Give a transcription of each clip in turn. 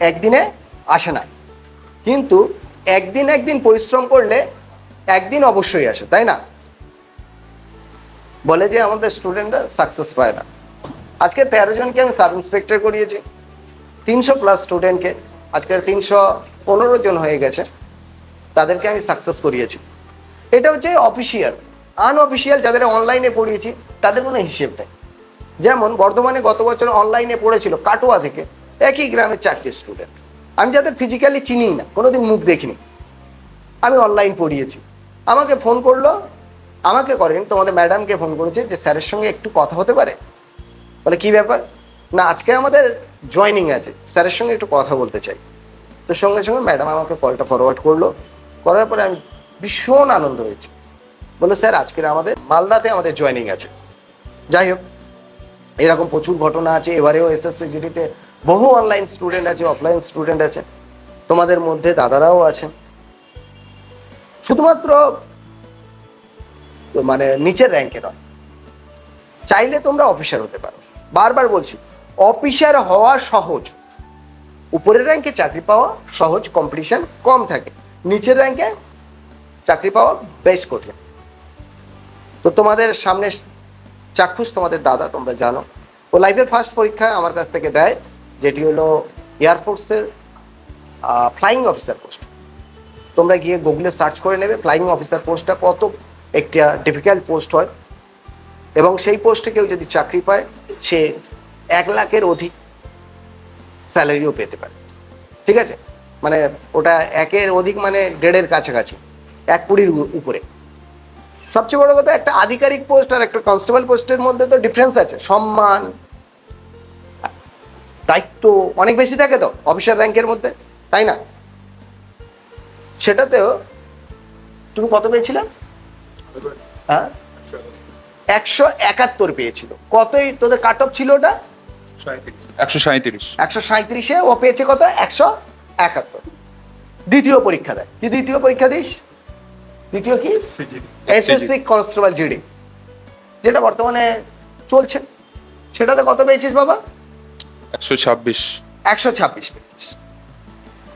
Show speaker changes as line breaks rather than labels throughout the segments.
একদিনে আসে না। কিন্তু একদিন একদিন পরিশ্রম করলে একদিন অবশ্যই আসে, তাই না? বলে যে আমাদের স্টুডেন্টরা সাকসেস পায় না। আজকে তেরো জনকে আমি সাব ইন্সপেক্টর করিয়েছি, তিনশো প্লাস স্টুডেন্টকে আজকের তিনশো পনেরো জন হয়ে গেছে, তাদেরকে আমি সাকসেস করিয়েছি। এটা হচ্ছে অফিসিয়াল আনঅফিসিয়াল যাদের অনলাইনে পড়িয়েছি, তাদের কোনো হিসেব নেই। যেমন বর্ধমানে গত বছর অনলাইনে পড়েছিল, কাটোয়া থেকে। একই গ্রামের চারটে স্টুডেন্ট আমি যাদের ফিজিক্যালি চিনি না, কোনোদিন মুখ দেখিনি। আমি অনলাইন পড়িয়েছি। আমাকে ফোন করল, আমাকে করেন, তোমাদের ম্যাডামকে ফোন করেছে যে স্যারের সঙ্গে একটু কথা হতে পারে। বলে, কি ব্যাপার? না, আজকে আমাদের জয়নিং আছে। স্যারের সঙ্গে একটু কথা বলতে চাই। তো সঙ্গে সঙ্গে ম্যাডাম আমাকে কলটা ফরওয়ার্ড করল। করার পরে আমি ভীষণ আনন্দ হয়েছি। বলল, স্যার, আজকের আমাদের, মালদাতে আমাদের জয়নিং আছে। যাই হোক, এরকম প্রচুর ঘটনা আছে। এবারেও এসএসসি জিডিতে বহু অনলাইন স্টুডেন্ট আছে অফলাইন স্টুডেন্ট আছে। তোমাদের মধ্যে দাদারাও আছেন। শুধুমাত্র মানে নিচের র্যাঙ্কে নয়। চাইলে তোমরা অফিসার হতে পারো। বারবার বলছি অফিসার হওয়া সহজ। উপরের র্যাঙ্কে চাকরি পাওয়া সহজ কম্পিটিশন কম থাকে। নিচের র্যাঙ্কে চাকরি পাওয়া বেশ কঠিন। তো তোমাদের সামনে চাক্ষুষ, তোমাদের দাদা, তোমরা জানো। ও লাইফের ফার্স্ট পরীক্ষা আমার কাছ থেকে দেয়। যেটি হলো এয়ারফোর্সের ফ্লাইং অফিসার পোস্ট তোমরা গিয়ে গুগলে সার্চ করে নেবে ফ্লাইং অফিসার পোস্টটা কত একটা ডিফিকাল্ট পোস্ট হয়। এবং সেই পোস্টে কেউ যদি চাকরি পায়, সে এক লাখের অধিক স্যালারিও পেতে পারে। ঠিক আছে? মানে ওটা একের অধিক মানে দেড়ের কাছাকাছি, এক কুড়ির উপরে। সবচেয়ে বড় কথা, একটা আধিকারিক পোস্ট আর একটা কনস্টেবল পোস্টের মধ্যে তো ডিফারেন্স আছে। সম্মান দায়িত্ব অনেক বেশি থাকে তো অফিসার র্যাঙ্কের মধ্যে তাই না? সেটাতেও তুমি কত পেয়েছিলে? হ্যাঁ? একশো একাত্তর পেয়েছিল। কতই তোদের কাট অফ ছিল ওটা?
একশো সাঁত্রিশ
একশো সাঁত্রিশে ও পেয়েছে কত? একশো একাত্তর। দ্বিতীয় পরীক্ষা দেয়। কি দ্বিতীয় পরীক্ষা দিস? দ্বিতীয় কি? এসএসসি কনস্টেবল জিডি যেটা বর্তমানে চলছে। সেটাতে কত পেয়েছিস বাবা?
একশো ছাব্বিশ।
একশো ছাব্বিশ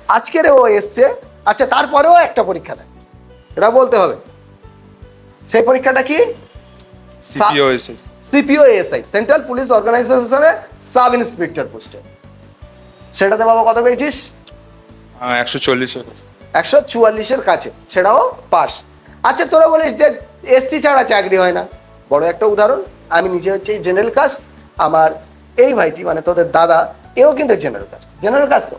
আজকের ও এসছে। আচ্ছা তারপরেও একটা পরীক্ষা দেয়। এটা বলতে হবে। সেই পরীক্ষাটা কি?
সিপিও এসে।
সিপিও এসআই সেন্ট্রাল পুলিশ অর্গানাইজেশনের সাব ইন্সপেক্টর পোস্টে। সেটাতে বাবা কত পেয়েছিস?
একশো চল্লিশে
একশো চুয়াল্লিশের কাছে। সেটাও পাস। আচ্ছা তোরা বলিস যে এসসি ছাড়া চাকরি হয় না। বড় একটা উদাহরণ আমি নিজে হচ্ছে জেনারেল কাস্ট। আমার এই ভাইটি মানে তোদের দাদা, এও কিন্তু জেনারেল কাস্ট জেনারেল কাস্ট তো।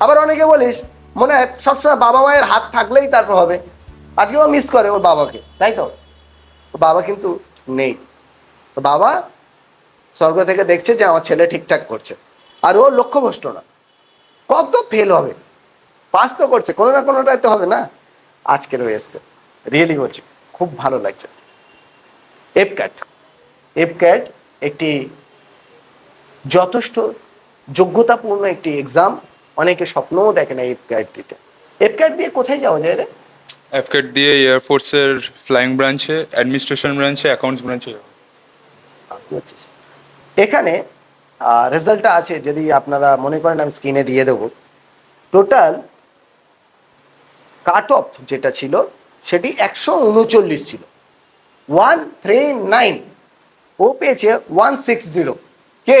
আবার অনেকে বলিস, মনে হয় সবসময় বাবা মায়ের হাত থাকলেই তারপর হবে। আজকে ও মিস করে ওর বাবাকে, তাই তো? বাবা কিন্তু নেই। বাবা স্বর্গ থেকে দেখছে যে আমার ছেলে ঠিকঠাক করছে। আর ও লক্ষ্যভ্রষ্ট না। কত ফেল হবে। পাস তো করছে, কোনো না কোনোটাই তো হবে না। আজকেরও এসছে। রিয়েলি বলছি, খুব ভালো লাগছে। এফক্যাট এফক্যাট একটি যথেষ্ট যোগ্যতাপূর্ণ একটি এক্সাম অনেকে স্বপ্নও দেখে না এফক্যাট দিতে এফক্যাট দিয়ে কোথায় যাওয়া যায় রে?
এফকেট দিয়ে এয়ারফোর্সের ফ্লাইং ব্রাঞ্চে অ্যাডমিনিস্ট্রেশন ব্রাঞ্চে অ্যাকাউন্টস ব্রাঞ্চে?
এখানে রেজাল্টটা আছে যদি আপনারা মনে করেন আমি স্ক্রিনে দিয়ে দেবো। টোটাল কাট অফ যেটা ছিল সেটি একশো উনচল্লিশ ছিল। ওয়ান থ্রি নাইন ও পেয়েছে ওয়ান সিক্স জিরো কে?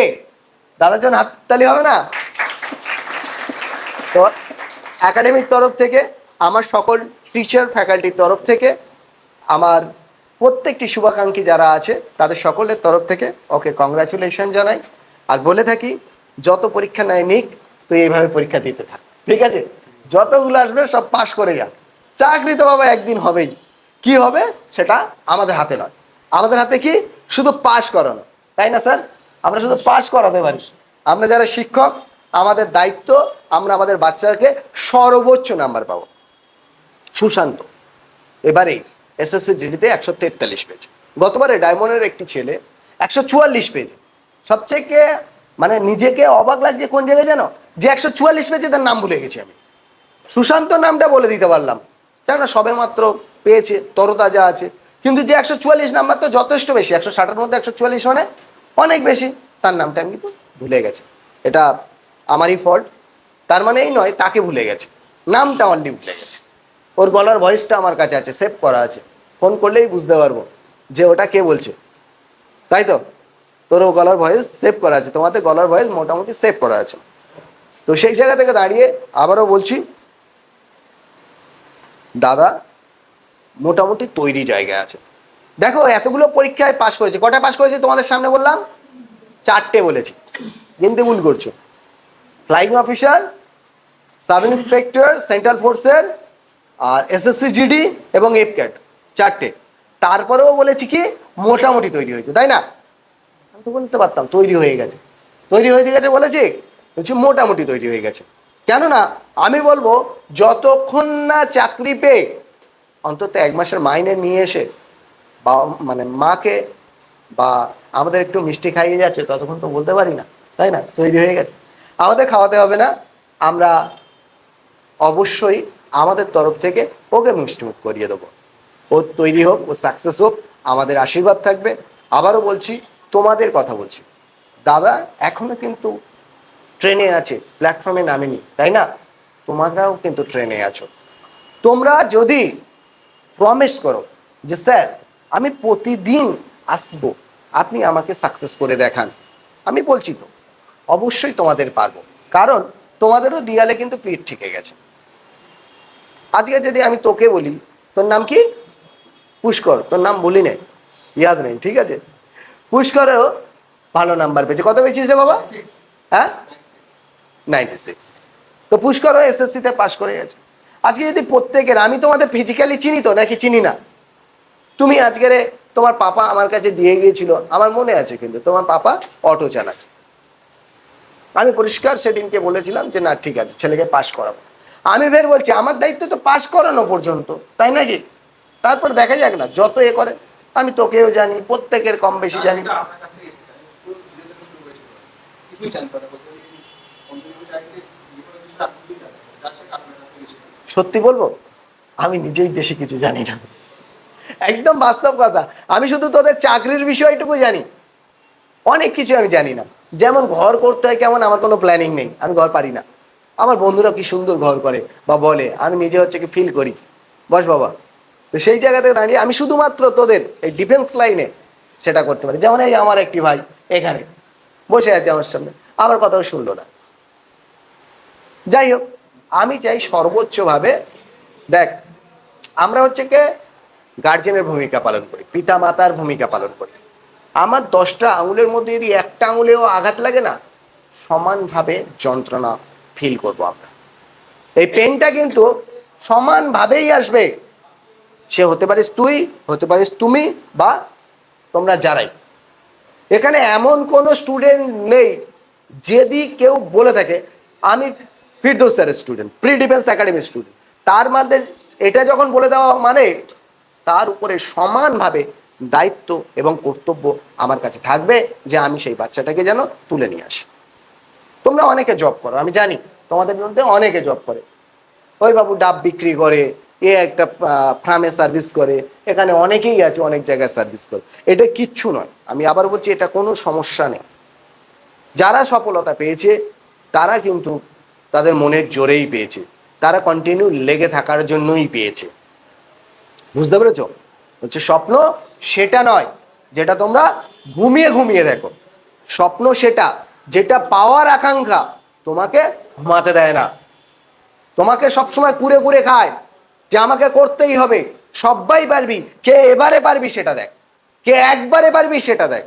দাদাজন হাততালি হবে না? তো একাডেমির তরফ থেকে, আমার সকল টিচার ফ্যাকাল্টির তরফ থেকে, আমার প্রত্যেকটি শুভাকাঙ্ক্ষী যারা আছে, তাদের সকলের তরফ থেকে ওকে কংগ্রাচুলেশন জানাই। আর বলে থাকি, যত পরীক্ষা নেয় নিক, তুই এইভাবে পরীক্ষা দিতে থাক। ঠিক আছে? যতগুলো আসবে, সব পাশ করে যা। চাকরি তো বাবা একদিন হবেই। কি হবে? সেটা আমাদের হাতে নয়। আমাদের হাতে কি? শুধু পাশ করানো। তাই না স্যার আমরা শুধু পাশ করাতে পারি। আমরা যারা শিক্ষক, আমাদের দায়িত্ব, আমরা আমাদের বাচ্চাকে সর্বোচ্চ নাম্বার পাবো। সুশান্ত, এবারে এসএসসি জিডিতে একশো তেতাল্লিশ পেয়েছে গতবারে ডায়মন্ডের একটি ছেলে একশো চুয়াল্লিশ পেয়েছে সবথেকে মানে নিজেকে অবাক লাগছে কোন জায়গায় জানো? যে একশো চুয়াল্লিশ পেয়েছে তার নাম ভুলে গেছি আমি। সুশান্ত নামটা বলে দিতে পারলাম। কেননা সবে মাত্র পেয়েছে, তরতাজা আছে। কিন্তু যে একশো চুয়াল্লিশ নাম্বার তো যথেষ্ট বেশি, একশো ষাটের মধ্যে একশো চুয়াল্লিশ মানে অনেক বেশি। তার নামটা আমি কিন্তু ভুলে গেছি। এটা আমারই ফল্ট তার মানে এই নয়, তাকে ভুলে গেছে। নামটা অনলি ভুলে গেছে। ওর গলার ভয়েসটা আমার কাছে আছে সেভ করা আছে। ফোন করলেই বুঝতে পারব যে ওটা কে বলছে। তাই তো? তোর ও গলার ভয়েস সেভ করা আছে। তোমাদের গলার ভয়েস মোটামুটি সেভ করা আছে। তো সেই জায়গা থেকে দাঁড়িয়ে আবারও বলছি, দাদা, মোটামুটি তৈরি জায়গায় আছে। দেখো, এতগুলো পরীক্ষায় পাশ করেছে। কটা পাশ করেছে তোমাদের সামনে বললাম? চারটে বলেছি। কিন্তু ভুল করছ। Flying officer sub inspector central ফোর্সের আর এসএসসি জিডি এবং এফ ক্যাট চারটে। তারপরেও বলেছি কি, মোটামুটি তৈরি হয়েছে, তাই না? আমি তো বলতে পারতাম, তৈরি হয়ে গেছে। তৈরি হয়ে গেছে বলেছি, বলছি মোটামুটি তৈরি হয়ে গেছে। কেননা, আমি বলব, যতক্ষণ না চাকরি পেয়ে, অন্তত এক মাসের মাইনে নিয়ে এসে বা মানে মাকে বা আমাদের একটু মিষ্টি খাইয়ে যাচ্ছে, ততক্ষণ তো বলতে পারি না, তাই না? তৈরি হয়ে গেছে। আমাদের খাওয়াতে হবে না, আমরা অবশ্যই আমাদের তরফ থেকে ওকে মিষ্টিমুখ করিয়ে দেবো। ও তৈরি হোক, ও সাকসেস হোক, আমাদের আশীর্বাদ থাকবে। আবারও বলছি, তোমাদের কথা বলছি। দাদা এখনও কিন্তু ট্রেনে আছে প্ল্যাটফর্মে নামেনি, তাই না? তোমরাও কিন্তু ট্রেনে আছো। তোমরা যদি প্রমিস করো যে, স্যার আমি প্রতিদিন আসব। আপনি আমাকে সাকসেস করে দেখান। আমি বলছি তো, অবশ্যই তোমাদের পারব। কারণ তোমাদেরও দিয়ালে কিন্তু পিঠ ঠেকে গেছে। আজকে যদি আমি তোকে বলি, তোর নাম কি? পুষ্কর। তোর নাম বলি নেই? ইয়াদ নেই, ঠিক আছে? পুষ্করেও ভালো নাম্বার পেয়েছে। কত পেয়েছিস রে বাবা? হ্যাঁ? নাইনটি সিক্স তো পুষ্করও এসএসসিতে পাশ করে গেছে। আজকে যদি প্রত্যেকের, আমি তোমাদের ফিজিক্যালি চিনি তো, নাকি চিনি না? তুমি আজকের তোমার পাপা আমার কাছে দিয়ে গিয়েছিল। আমার মনে আছে কিন্তু তোমার পাপা অটো চালায়। আমি পরিষ্কার সেদিনকে বলেছিলাম যে না ঠিক আছে ছেলেকে পাশ করাবো। আমি ফের বলছি আমার দায়িত্ব তো পাশ করানো পর্যন্ত তাই নাকি? তারপর দেখা যাক না যত এ করে আমি তোকেও জানি প্রত্যেকের কম বেশি জানি। সত্যি বলব আমি নিজেই বেশি কিছু জানি না। একদম বাস্তব কথা। আমি শুধু তোদের চাকরির বিষয়টুকু জানি। অনেক কিছু আমি জানি না। যেমন ঘর করতে হয় কেমন আমার কোনো প্ল্যানিং নেই। আমি ঘর পারি না। আমার বন্ধুরা কি সুন্দর ঘর করে বা বলে, আমি নিজে হচ্ছে কি ফিল করি। বস বাবা। তো সেই জায়গা থেকে দাঁড়িয়ে আমি শুধুমাত্র তোদের এই ডিফেন্স লাইনে সেটা করতে পারি। যেমন এই আমার একটি ভাই এখানে বসে আছে আমার সামনে। আমার কথাও শুনলো না। যাই হোক, আমি চাই সর্বোচ্চভাবে দেখ, আমরা হচ্ছে কে গার্জেনের ভূমিকা পালন করি পিতা মাতার ভূমিকা পালন করি। আমার দশটা আঙুলের মধ্যে যদি একটা আঙুলেও আঘাত লাগে না, সমানভাবে যন্ত্রণা ফিল করব আমরা। এই পেনটা কিন্তু সমানভাবেই আসবে। সে হতে পারিস তুই, হতে পারিস তুমি বা তোমরা যারাই। এখানে এমন কোনো স্টুডেন্ট নেই, যদি কেউ বলে থাকে, আমি ফিরদৌস স্যারের স্টুডেন্ট প্রি ডিফেন্স একাডেমির স্টুডেন্ট তার মধ্যে এটা যখন বলে দেওয়া মানে তার উপরে সমানভাবে দায়িত্ব এবং কর্তব্য আমার কাছে থাকবে যে আমি সেই বাচ্চাটাকে যেন তুলে নিয়ে আসি। তোমরা অনেকে জব করো, আমি জানি তোমাদের মধ্যে অনেকে জব করে। ওই বাবু ডাব বিক্রি করে, এ একটা ফার্মে সার্ভিস করে, এখানে অনেকেই আছে, অনেক জায়গায় সার্ভিস করে। এটা কিচ্ছু নয়, আমি আবার বলছি এটা কোনো সমস্যা নেই। যারা সফলতা পেয়েছে, তারা কিন্তু তাদের মনের জোরেই পেয়েছে। তারা কন্টিনিউ লেগে থাকার জন্যই পেয়েছে। বুঝতে পেরেছ? হচ্ছে স্বপ্ন সেটা নয়, যেটা তোমরা ঘুমিয়ে ঘুমিয়ে দেখো। স্বপ্ন সেটা, যেটা পাওয়ার আকাঙ্ক্ষা তোমাকে ঘুমাতে দেয় না। তোমাকে সবসময় কুরে কুরে খায় যে আমাকে করতেই হবে। সবাই পারবি, কে এবারে পারবি সেটা দেখ। কে একবারে পারবি সেটা দেখ।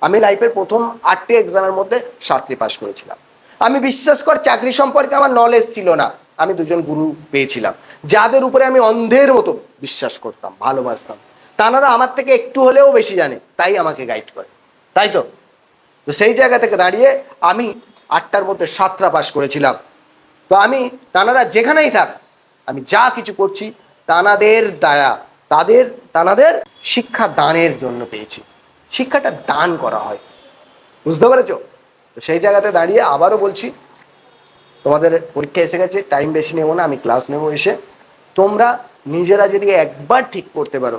আমি লাইফের প্রথম আটটি এক্সামের মধ্যে সাতটি পাস করেছিলাম। আমি বিশ্বাস কর, চাকরি সম্পর্কে আমার নলেজ ছিল না। আমি দুজন গুরু পেয়েছিলাম। যাদের উপরে আমি অন্ধের মতো বিশ্বাস করতাম, ভালোবাসতাম। তারা আমার থেকে একটু হলেও বেশি জানে, তাই আমাকে গাইড করে। তাই তো? তো সেই জায়গা থেকে দাঁড়িয়ে আমি আটটার মধ্যে সাতটা পাস করেছিলাম। তো আমি তানারা যেখানেই থাক, আমি যা কিছু করছি, তানাদের দায়া, তাদের, তানাদের শিক্ষা দানের জন্য পেয়েছি। শিক্ষাটা দান করা হয়। বুঝতে পেরেছ? তো সেই জায়গাতে দাঁড়িয়ে আবারও বলছি তোমাদের পরীক্ষা এসে গেছে টাইম বেশি নেব না, আমি ক্লাস নেব এসে। তোমরা নিজেরা যদি একবার ঠিক করতে পারো।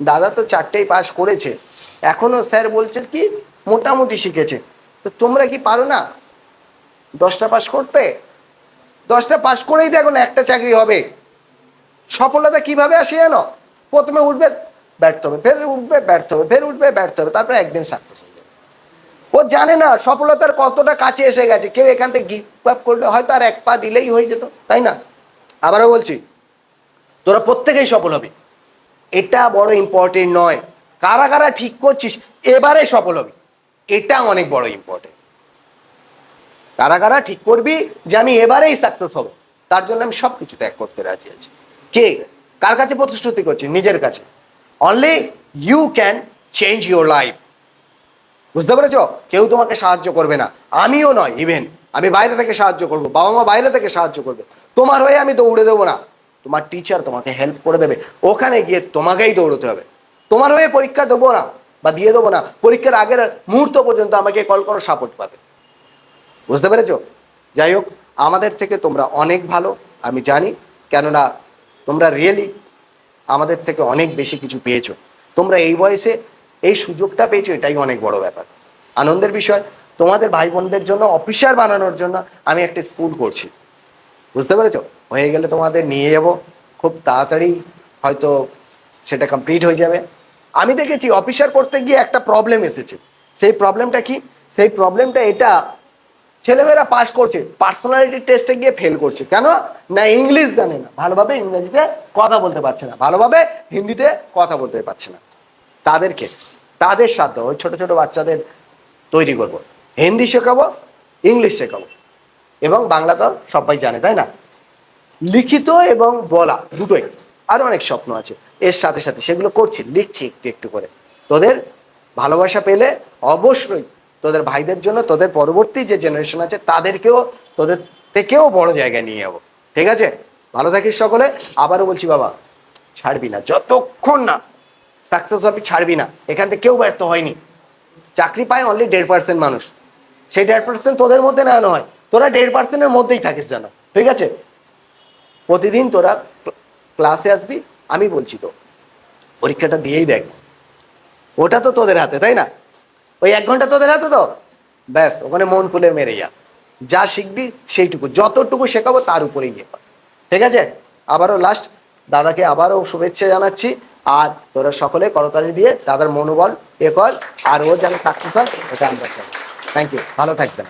দাদা তো চারটেই পাশ করেছে। এখনও স্যার বলছে কি, মোটামুটি শিখেছে। তো তোমরা কি পারো না? দশটা পাশ করতে? দশটা পাশ করেই তো এখন একটা চাকরি হবে। সফলতা কীভাবে আসে জানো? প্রথমে উঠবে, ব্যর্থ হবে, ফের উঠবে, ব্যর্থ হবে, ফের উঠবে, ব্যর্থ হবে, তারপরে একদিন সাকসেস হবে। ও জানে না, সফলতার কতটা কাছে এসে গেছে। কেউ এখান থেকে গিভ আপ করলে হয়তো আর এক পা দিলেই হয়ে যেত, তাই না? আবারও বলছি, তোরা প্রত্যেকেই সফল হবে। এটা বড় ইম্পর্টেন্ট নয়। কারা কারা ঠিক করছিস, এবারে সফল হবে। এটা অনেক বড় ইম্পর্টেন্ট কারা কারা ঠিক করবি যে আমি এবারেই সাকসেস হব, তার জন্য আমি সব কিছু ত্যাগ করতে রাজি আছি। কে? কার কাছে প্রতিশ্রুতি করছি নিজের কাছে। Only you can change your life বুঝতে পেরেছ? কেউ তোমাকে সাহায্য করবে না। আমিও নয় ইভেন আমি বাইরে থেকে সাহায্য করব, বাবা মা বাইরে থেকে সাহায্য করবে। তোমার হয়ে আমি দৌড়ে দেবো না। তোমার টিচার তোমাকে হেল্প করে দেবে। ওখানে গিয়ে তোমাকেই দৌড়তে হবে। তোমার হয়ে পরীক্ষা দেবো না বা দিয়ে দেবো না। পরীক্ষার আগের মুহূর্ত পর্যন্ত আমাকে কল করো সাপোর্ট পাবে। বুঝতে পেরেছ? যাই হোক, আমাদের থেকে তোমরা অনেক ভালো, আমি জানি। কেননা তোমরা রিয়েলি আমাদের থেকে অনেক বেশি কিছু পেয়েছ। তোমরা এই বয়সে এই সুযোগটা পেয়েছ, এটাই অনেক বড় ব্যাপার। আনন্দের বিষয়, তোমাদের ভাই বোনদের জন্য, অফিসার বানানোর জন্য আমি একটা স্কুল করছি। বুঝতে পেরেছ? হয়ে গেলে তোমাদের নিয়ে যাব, খুব তাড়াতাড়ি হয়তো সেটা কমপ্লিট হয়ে যাবে। আমি দেখেছি অফিসার করতে গিয়ে একটা প্রবলেম এসেছে। সেই প্রবলেমটা কি? সেই প্রবলেমটা এটা, ছেলেমেয়েরা পাস করছে পার্সোনালিটি টেস্টে গিয়ে ফেল করছে। কেন? না ইংলিশ জানে না। ভালোভাবে ইংরেজিতে কথা বলতে পারছে না। ভালোভাবে হিন্দিতে কথা বলতে পারছে না। তাদেরকে, তাদের সাধ্য, ওই ছোট ছোট বাচ্চাদের তৈরি করব। হিন্দি শেখাবো, ইংলিশ শেখাবো। এবং বাংলা তো সবাই জানে, তাই না? লিখিত এবং বলা দুটোই। আরও অনেক স্বপ্ন আছে। এর সাথে সাথে সেগুলো করছি, লিখছি একটু একটু করে। তোদের ভালোবাসা পেলে অবশ্যই তোদের ভাইদের জন্য, তোদের পরবর্তী যে জেনারেশন আছে, তাদেরকেও, তোদের থেকেও বড় জায়গায় নিয়ে যাব। ঠিক আছে? ভালো থাকিস সকলে। আবারও বলছি, বাবা, ছাড়বি না, যতক্ষণ না সাকসেস হবি ছাড়বি না। এখান থেকে কেউ ব্যর্থ হয়নি। চাকরি পায় অনলি দেড় পার্সেন্ট মানুষ। সেই দেড় পার্সেন্ট তোদের মধ্যে না নয়, তোরা দেড় পার্সেন্টের মধ্যেই থাকিস জানো ঠিক আছে? প্রতিদিন তোরা ক্লাসে আসবি, আমি বলছি তো, পরীক্ষাটা দিয়েই দেখ। ওটা তো তোদের হাতে, তাই না? ওই এক ঘণ্টা তোদের হাতে তো? ব্যাস, ওখানে মন খুলে মেরে যা। যা শিখবি সেইটুকু, যতটুকু শেখাবো তার উপরেই গিয়ে ঠিক আছে? আবারও লাস্ট দাদাকে আবারও শুভেচ্ছা জানাচ্ছি। আর তোরা সকলে করতালি দিয়ে তাদের মনোবল, এ কর, আর ও যেন সাকসেস হয়, ওটা আমরা চাই। থ্যাংক ইউ ভালো থাকবেন।